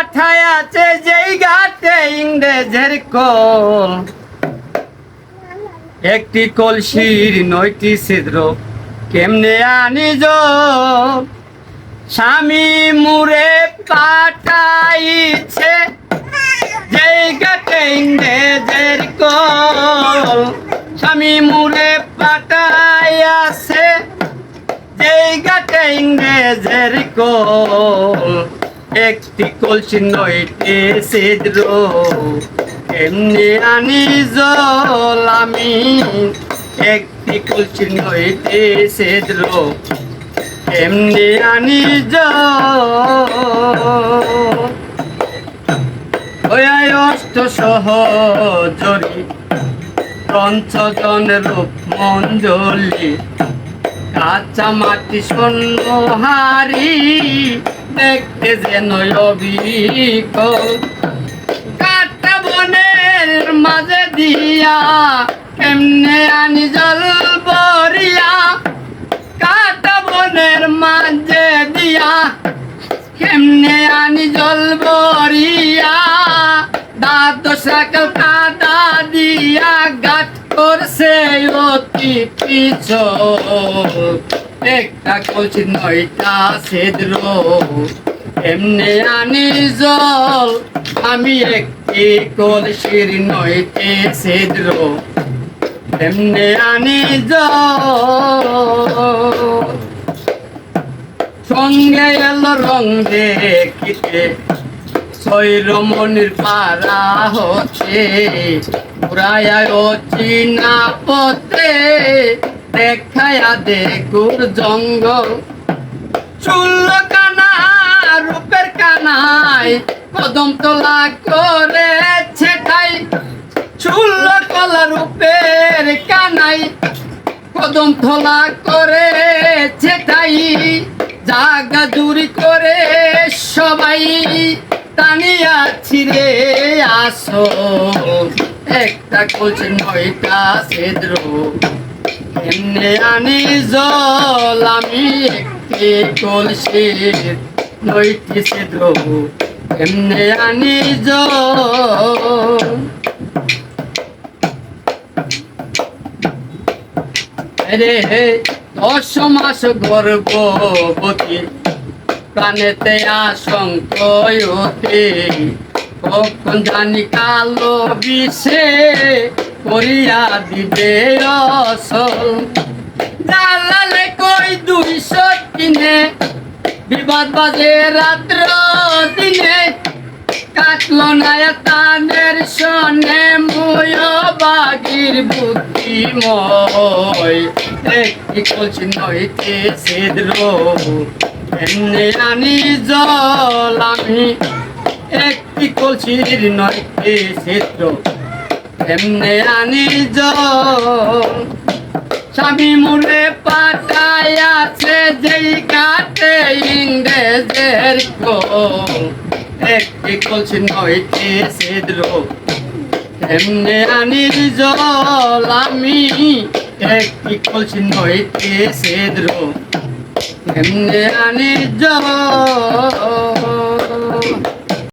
পাঠায় আছে যেই ঘাটে ইংরেজের কল। একটি কলসির নয়টি ছিদ্র কেমনে আনি? স্বামী মুরে পাঠাইছে যেই ঘাটে ইংরেজের কল। স্বামী মুরে পাঠাইয়াছে যেই ঘাটে ইংরেজের কল। একটি কলসি নয়টি ছিদ্র এমনি আনি জল আমি, একটি কলসি নয়টি ছিদ্র এমনি আনি ওই অষ্ট সহজরি পঞ্চজন রূপ মঞ্জলি, কাঁচা মাটি শূন্য হারি দেখতে যেন অবিকল বনের মাঝে দিয়া কেমনে আনি জল বরিয়া কাটা বনের মাঝে দিয়া কেমনে আনি জল বরিয়া দাঁত সকাল কাদা দিয়া গাছ করছে অতি পিছল। একটা কলসি নয়টা ছিদ্র এমনি আনি জল, আমি একটি কলসির নয়টি ছিদ্র এমনি আনি জল। সঙ্গে এলো রং দেখিতে শৈরমণির পাড়া হচ্ছে পুরায় চিনা পথে দেখায়া দেখুর জঙ্গল। চুল কানা রূপের কানায় কদম তোলা করেছে ঠাই চুল কলা রূপের কানাই কদম থলা করে ছেটাই জাগা জুরি করে সবাই টানিয়া ছিড়ে আসো। একটা কোচ নয়টা ছিদ্র এমনি আনি জল, আমি একটি কলসির নয়টি ছিদ্র এমনি আনি জল। রে দশ মাস গর্ভবতী, প্রাণেতে আশঙ্কয়তে কখন জানি কালো বিষে করিয়া দিবে অসল জালালে কই দুইশো কিনে বিবাদ বাজে রাত্র দিনে। কাটলো না তাদের শোনে মুয় বাগির বুদ্ধিময়। একটি কলসি নইতে ছিদ্র। এমনি আনি জল আমি। একটি কলসির নইতে ছিদ্র। এমনি আনি স্বামী মুলে পাতায় আছে যেই কাটে ইংরেজের কোল। একটি কলসি নয়টি ছিদ্র এমনে আনি জল, আমি একটি কলসি নয়টি ছিদ্র এমনে আনি জল।